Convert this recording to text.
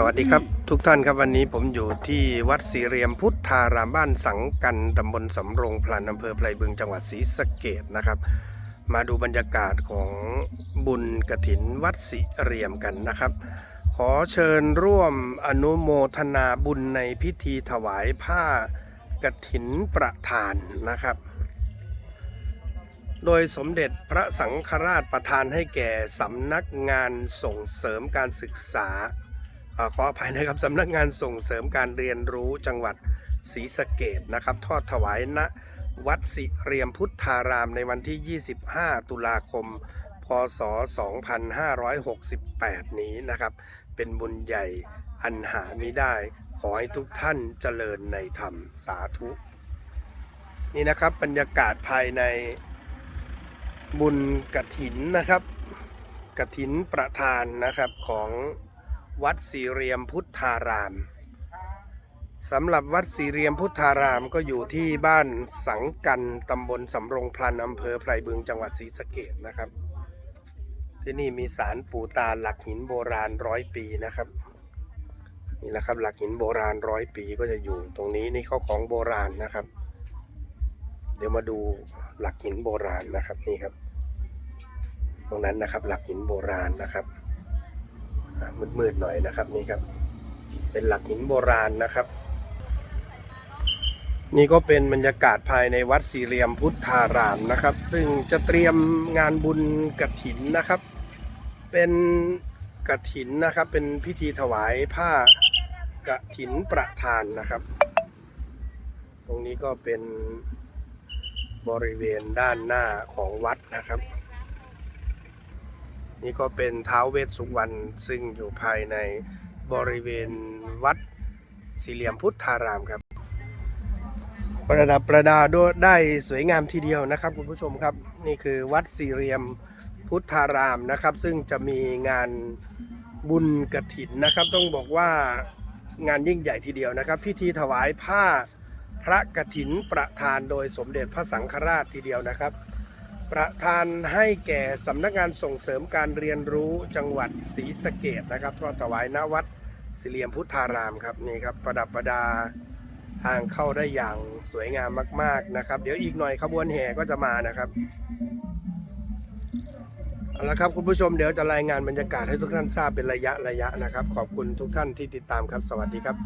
สวัสดีครับทุกท่านครับวันนี้ผมอยู่ที่วัดศรีเรียมพุทธารามบ้านสังกันตำบลสำโรงพลันอำเภอไพรบึงจังหวัดศรีสะเกดนะครับ มาดูบรรยากาศของบุญกระถินวัดศรีเรียมกันนะครับ ขอเชิญร่วมอนุโมทนาบุญในพิธีถวายผ้ากระถินประทานนะครับ โดยสมเด็จพระสังฆราชประทานให้แก่สำนักงานส่งเสริมการศึกษา ขออภัยนะครับสำนักงานส่งเสริมการเรียนรู้จังหวัดศรีสะเกดนะครับ ทอดถวายณวัดสิเรียมพุทธารามในวันที่ 25 ตุลาคม พศ 2568 นี้นะครับ เป็นบุญใหญ่อันหาไมิได้ ขอให้ทุกท่านเจริญในธรรมสาธุ นี่นะครับบรรยากาศภายในบุญกระถินนะครับกระถินประธานนะครับของ วัดสี่เรียมพุทธารามสำหรับวัดสี่เรียมพุทธารามก็อยู่ที่บ้านสังกันตำบลสำโรงพลันอำเภอไพรบึงจังหวัดศรีสะเกดนะครับ ที่นี่มีสารปู่ตาหลักหินโบราณร้อยปีนะครับนี่แหละครับหลักหินโบราณร้อยปีก็จะอยู่ตรงนี้นี่เขาของโบราณนะครับ เดี๋ยวมาดูหลักหินโบราณนะครับนี่ครับ ตรงนั้นนะครับหลักหินโบราณนะครับ มืดๆหน่อยนะครับนี่ครับ เป็นหลักหินโบราณนะครับ นี่ก็เป็นบรรยากาศภายในวัดสี่เหลี่ยมพุทธารามนะครับ ซึ่งจะเตรียมงานบุญกฐินนะครับ เป็นกฐินนะครับ เป็นพิธีถวายผ้ากฐินประทานนะครับ ตรงนี้ก็เป็นบริเวณด้านหน้าของวัดนะครับ นี่ก็เป็นท้าวเวสสุวรรณซึ่งอยู่ภายในบริเวณวัดสี่เหลี่ยมพุทธารามครับ ประดับประดาด้วยได้สวยงามทีเดียวนะครับคุณผู้ชมครับนี่คือวัดสี่เหลี่ยมพุทธารามนะครับ ซึ่งจะมีงานบุญกระถินนะครับ ต้องบอกว่างานยิ่งใหญ่ทีเดียวนะครับ พิธีถวายผ้าพระกฐินประทานโดยสมเด็จพระสังฆราชทีเดียวนะครับ ประทานให้แก่สำนักงานส่งเสริมการเรียนรู้จังหวัดศรีสะเกดนะครับทอดถวายณวัดสิเลียมพุทธารามครับนี่ครับประดับประดาทางเข้าได้อย่างสวยงามมาก ๆนะครับ เดี๋ยวอีกหน่อยขบวนแห่ก็จะมานะครับเอาละครับคุณผู้ชมเดี๋ยวจะรายงานบรรยากาศให้ทุกท่านทราบเป็นระยะระยะนะครับ ขอบคุณทุกท่านที่ติดตามครับ สวัสดีครับ